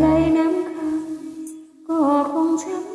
ไรน้ำคำก็คงช้ำ